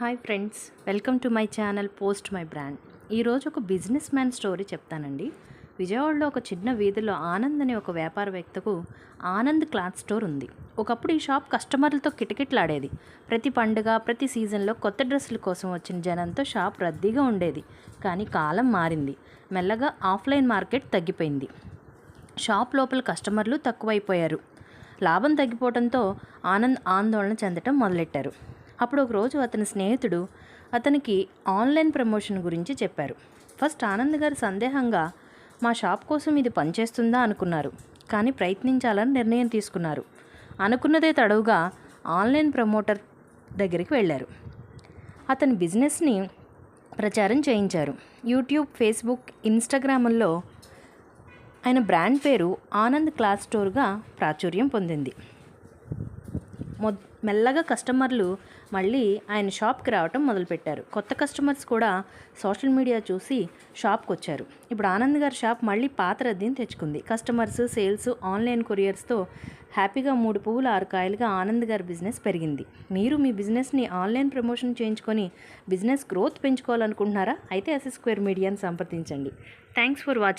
Hi friends welcome to my channel post my brand. ఈరోజు ఒక business man story చెప్తానండి. విజయవాడలో ఒక చిన్న వీధిలో ఆనంద్ అనే ఒక వ్యాపారవేత్తకు ఆనంద్ క్లాత్ స్టోర్ ఉంది. ఒకప్పుడు ఈ షాప్ కస్టమర్లతో కిటకిట్లాడేది. ప్రతి పండుగ ప్రతి సీజన్లో కొత్త డ్రెస్సుల కోసం వచ్చిన జనంతో షాప్ రద్దీగా ఉండేది. కానీ కాలం మారింది. మెల్లగా ఆఫ్లైన్ మార్కెట్ తగ్గిపోయింది. షాప్ లోపల కస్టమర్లు తక్కువైపోయారు. లాభం తగ్గిపోవడంతో ఆనంద్ ఆందోళన చెందటం మొదలెట్టారు. అప్పుడు ఒకరోజు అతని స్నేహితుడు అతనికి ఆన్లైన్ ప్రమోషన్ గురించి చెప్పారు. ఫస్ట్ ఆనంద్ గారు సందేహంగా మా షాప్ కోసం ఇది పనిచేస్తుందా? అనుకున్నారు. కానీ ప్రయత్నించాలని నిర్ణయం తీసుకున్నారు. అనుకున్నదే తడవుగా ఆన్లైన్ ప్రమోటర్ దగ్గరికి వెళ్ళారు. అతని బిజినెస్ని ప్రచారం చేయించారు. యూట్యూబ్ ఫేస్బుక్ ఇన్స్టాగ్రాముల్లో ఆయన బ్రాండ్ పేరు ఆనంద్ క్లాత్ స్టోర్గా ప్రాచుర్యం పొందింది. మొ మెల్లగా కస్టమర్లు మళ్ళీ ఆయన షాప్కి రావటం మొదలుపెట్టారు. కొత్త కస్టమర్స్ కూడా సోషల్ మీడియా చూసి షాప్కి వచ్చారు ఇప్పుడు ఆనంద్ గారి షాప్ మళ్ళీ పాత రద్దీని తెచ్చుకుంది. కస్టమర్స్ సేల్స్ ఆన్లైన్ కొరియర్స్తో హ్యాపీగా మూడు పువ్వులు ఆరు కాయలుగా ఆనంద్ గారి బిజినెస్ పెరిగింది. మీరు మీ బిజినెస్ని ఆన్లైన్ ప్రమోషన్ చేయించుకొని బిజినెస్ గ్రోత్ పెంచుకోవాలనుకుంటున్నారా? అయితే ఎస్ఎస్ స్క్వేర్ మీడియాని సంప్రదించండి. Thanks for watching.